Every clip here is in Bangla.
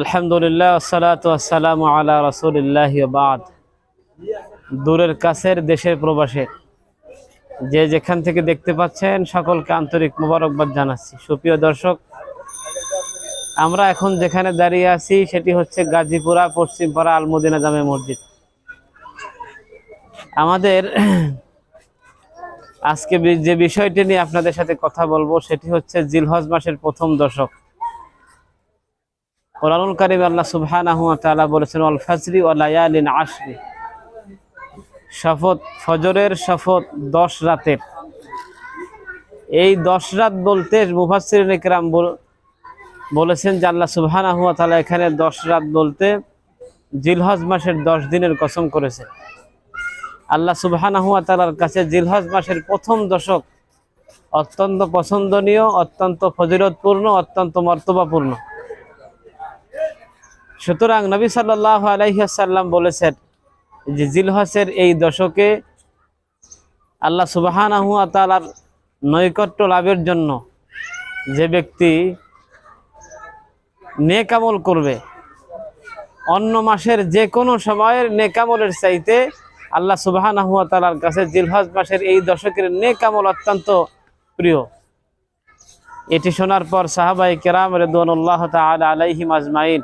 আলহামদুলিল্লাহ সালাত আসসালামু আলা রসুলিল্লাহ বাদ। দূরের কাছের দেশের প্রবাসে। যে যেখান থেকে দেখতে পাচ্ছেন, সকলকে আন্তরিক মোবারকবাদ জানাচ্ছি। সুপ্রিয় দর্শক, আমরা এখন যেখানে দাঁড়িয়ে আছি, সেটি হচ্ছে গাজীপুরা, পশ্চিমপাড়া আলমদিনা জামে মসজিদ। আমাদের আজকে যে বিষয়টি নিয়ে আপনাদের সাথে কথা বলব, সেটি হচ্ছে জিলহজ মাসের প্রথম দশক। কোরআনুল কারিম আল্লাহ সুবহানাহু ওয়া তাআলা বলেছেন অল ফাজরি ওয়া লায়ালিন আশরি। শপথ, ফজরের শপথ দশ রাতের। এই দশ রাত বলতে মুফাসসিরিন ইকরাম বল- বলেছেন যে আল্লাহ সুবহানাহু ওয়া তাআলা এখানে দশ রাত বলতে জিলহজ মাসের দশ দিনের কসম করেছে। আল্লাহ সুবহানাহু ওয়া তাআলার কাছে জিলহজ মাসের প্রথম দশক অত্যন্ত পছন্দনীয়, অত্যন্ত ফজিলতপূর্ণ, অত্যন্ত মর্তবাপূর্ণ। সুতরাং নবী সাল্লাহ আলাইসাল্লাম বলেছেন যে জিলহসের এই দশকে আল্লাহ সুবাহানাহু তালার নৈকট্য লাভের জন্য যে ব্যক্তি নেকামল করবে, অন্য মাসের যে কোনো সময়ের নেকামলের চাইতে আল্লাহ সুবাহানাহু তালার কাছে জিলহজ মাসের এই দশকের নেকামল অত্যন্ত প্রিয়। এটি শোনার পর সাহাবাই কেরাম রেদুয়ানুল্লাহ তালা আলাইহিম আজমাইন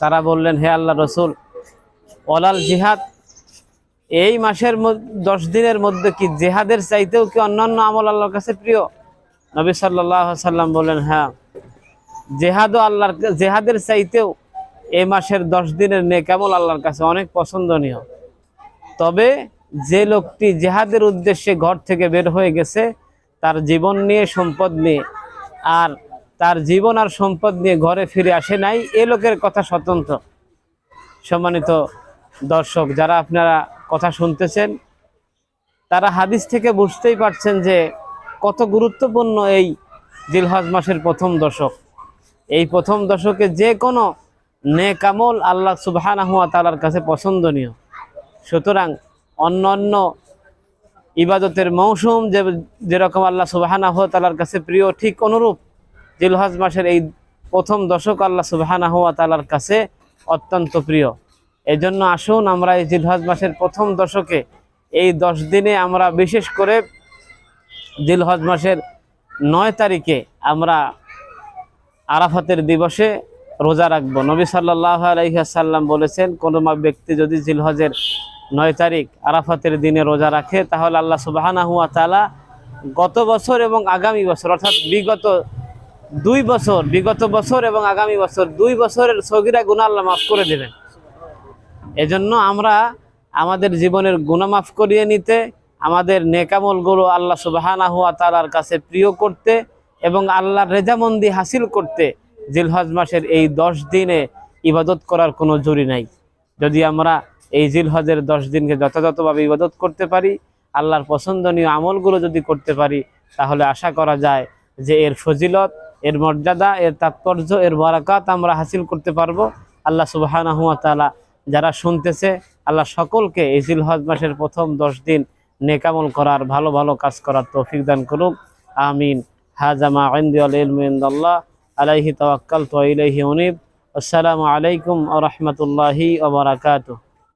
তারা বললেন, হে আল্লাহ রসুল ওলাল জিহাদ, এই মাসের দশ দিনের মধ্যে কি জেহাদের চাইতেও কি অন্যান্য আমল আল্লাহর কাছে প্রিয়? নবী সাল্লাহ সাল্লাম বললেন হ্যাঁ। জেহাদও আল্লাহর জেহাদের চাইতেও এই মাসের দশ দিনের নেকামল আল্লাহর কাছে অনেক পছন্দনীয়। তবে যে লোকটি জেহাদের উদ্দেশ্যে ঘর থেকে বের হয়ে গেছে, তার জীবন নিয়ে, সম্পদ নিয়ে, আর তার জীবন আর সম্পদ নিয়ে ঘরে ফিরে আসে নাই। এ লোকের কথা স্বতন্ত্র। সম্মানিত দর্শক, যারা আপনারা কথা শুনতেছেন, তারা হাদিস থেকে বুঝতেই পারছেন যে কত গুরুত্বপূর্ণ এই জিলহজ মাসের প্রথম দশক। এই প্রথম দশকে যে কোনো নেকামল আল্লাহ সুবহানাহু ওয়া তাআলার কাছে পছন্দনীয়। সুতরাং অন্য অন্য ইবাদতের মৌসুম যে, যেরকম আল্লাহ সুবহানাহু ওয়া তাআলার কাছে প্রিয়, ঠিক অনুরূপ জিলহজ মাসের এই প্রথম দশক আল্লাহ সুবহানাহু ওয়া তাআলার কাছে অত্যন্ত প্রিয়। এজন্য আসুন আমরা এই জিলহজ মাসের প্রথম দশকে, এই দশ দিনে আমরা বিশেষ করে জিলহজ মাসের নয় তারিখে আমরা আরাফাতের দিবসে রোজা রাখব। নবী সাল্লাহ আলহিহাসাল্লাম বলেছেন, কোনো ব্যক্তি যদি জিলহজের নয় তারিখ আরাফাতের দিনে রোজা রাখে, তাহলে আল্লাহ সুবাহানা হুয়া তালা গত বছর এবং আগামী বছর, অর্থাৎ বিগত দুই বছর, বিগত বছর এবং আগামী বছর, দুই বছরের সগিরা গুণা আল্লাহ মাফ করে দেবেন। এজন্য আমরা আমাদের জীবনের গুণা মাফ করিয়ে নিতে, আমাদের নেকামলগুলো আল্লাহ সুবাহানা হুয়া তালার কাছে প্রিয় করতে এবং আল্লাহর রেজামন্দি হাসিল করতে জিলহজ মাসের এই দশ দিনে ইবাদত করার কোনো জুরি নাই। যদি আমরা এই জিলহজের দশ দিনকে যথাযথভাবে ইবাদত করতে পারি, আল্লাহর পছন্দনীয় আমলগুলো যদি করতে পারি, তাহলে আশা করা যায় যে এর ফজিলত এর মর্যাদা, এর তাৎপর্য, এর বরাকাত আমরা হাসিল করতে পারব। আল্লাহ সুবাহানা হুয়া তালা যারা শুনতেছে, আল্লাহ সকলকে এই জিলহজ মাসের প্রথম দশ দিন নেকামল করার, ভালো ভালো কাজ করার তৌফিক দান করুক। আমিন। হাজামা আইন্দাল্লাহ আলাইহি তাওয়াক্কাল তো ইলাইহি উনিব। আসসালামু আলাইকুম ওয়া রাহমাতুল্লাহি ওয়া বারাকাতুহু।